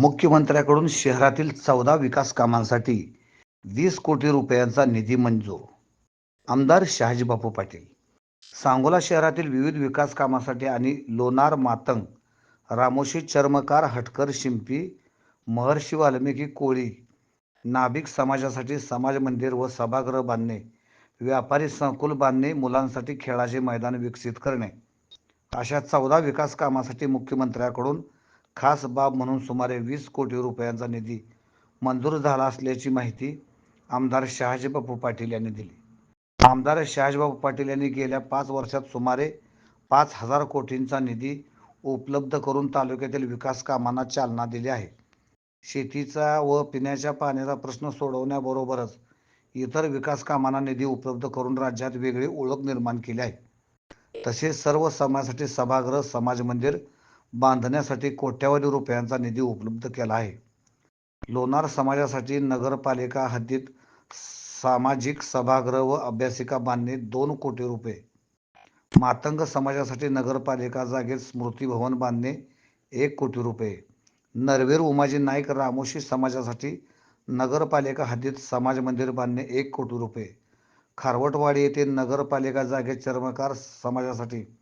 मुख्यमंत्र्याकडून शहरातील चौदा विकास कामांसाठी वीस कोटी रुपयांचा निधी मंजूर. आमदार शहाजीबापू पाटील. सांगोला शहरातील विविध विकास कामासाठी आणि लोणार मातंग रामोशी चर्मकार हटकर शिंपी महर्षी वाल्मिकी कोळी नाभिक समाजासाठी समाज मंदिर व सभागृह बांधणे व्यापारी संकुल बांधणे मुलांसाठी खेळाचे मैदान विकसित करणे अशा चौदा विकास कामासाठी मुख्यमंत्र्याकडून खास बाब म्हणून सुमारे वीस कोटी रुपयांचा निधी मंजूर झाला असल्याची माहिती आमदार शहाजीबापू पाटील यांनी दिली. आमदार शहाजीबापू पाटील यांनी गेल्या पाच वर्षात सुमारे पाच हजार कोटींचा निधी उपलब्ध करून तालुक्यातील विकास कामांना चालना दिली आहे. शेतीचा व पिण्याच्या पाण्याचा प्रश्न सोडवण्याबरोबरच इतर विकास कामांना निधी उपलब्ध करून राज्यात वेगळी ओळख निर्माण केली आहे. तसेच सर्व समाजासाठी सभागृह समाज मंदिर बांधण्यासाठी कोट्यावधी रुपयांचा निधी उपलब्ध केला आहे. लोणार समाजासाठी नगरपालिका हद्दीत सामाजिक सभागृह व अभ्यासिका बांधणे दोन कोटी रुपये. मातंग समाजासाठी नगरपालिका जागेत स्मृती भवन बांधणे एक कोटी रुपये. नरवीर उमाजी नाईक रामोशी समाजासाठी नगरपालिका हद्दीत समाज मंदिर बांधणे एक कोटी रुपये. खारवटवाडी येथे नगरपालिका जागेत चर्मकार समाजासाठी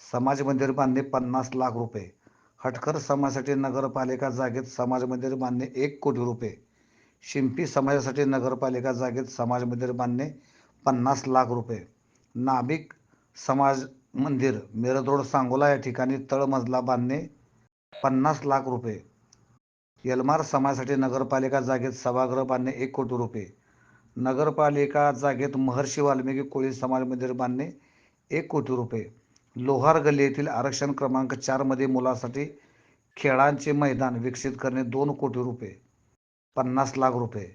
समाज मंदिर बांधणे पन्नास लाख रुपये. हटकर समाजासाठी नगरपालिका जागेत समाज मंदिर बांधणे एक कोटी रुपये. शिंपी समाजासाठी नगरपालिका जागेत समाज मंदिर बांधणे पन्नास लाख रुपये. नाभिक समाज मंदिर मिरज रोड सांगोला या ठिकाणी तळमजला बांधणे पन्नास लाख रुपये. यलमार समाजासाठी नगरपालिका जागेत सभागृह बांधणे एक कोटी रुपये. नगरपालिका जागेत महर्षी वाल्मिकी कोळी समाज मंदिर बांधणे एक कोटी रुपये. लोहार गल्ली येथील आरक्षण क्रमांक चारमध्ये मुलासाठी खेळांचे मैदान विकसित करणे दोन कोटी रुपये पन्नास लाख रुपये.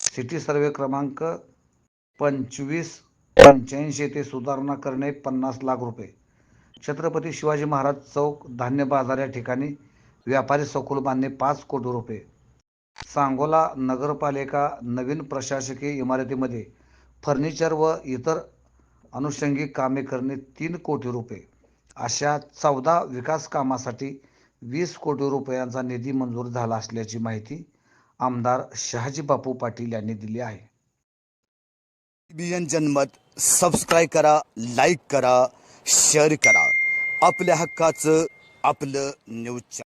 सिटी सर्वे क्रमांक पंचवीस पंच्याऐंशी येथे सुधारणा करणे पन्नास लाख रुपये. छत्रपती शिवाजी महाराज चौक धान्य बाजार या ठिकाणी व्यापारी सखोल बांधणे पाच कोटी रुपये. सांगोला नगरपालिका नवीन प्रशासकीय इमारतीमध्ये फर्निचर व इतर अनुषंगिक कामे करणे तीन कोटी रुपये. अशा चौदा विकास कामासाठी वीस कोटी रुपयांचा निधी मंजूर झाला असल्याची माहिती आमदार शहाजी बापू पाटील यांनी दिली आहे. जनमत सबस्क्राईब करा लाईक करा शेअर करा. आपल्या हक्काचं आपलं न्यूज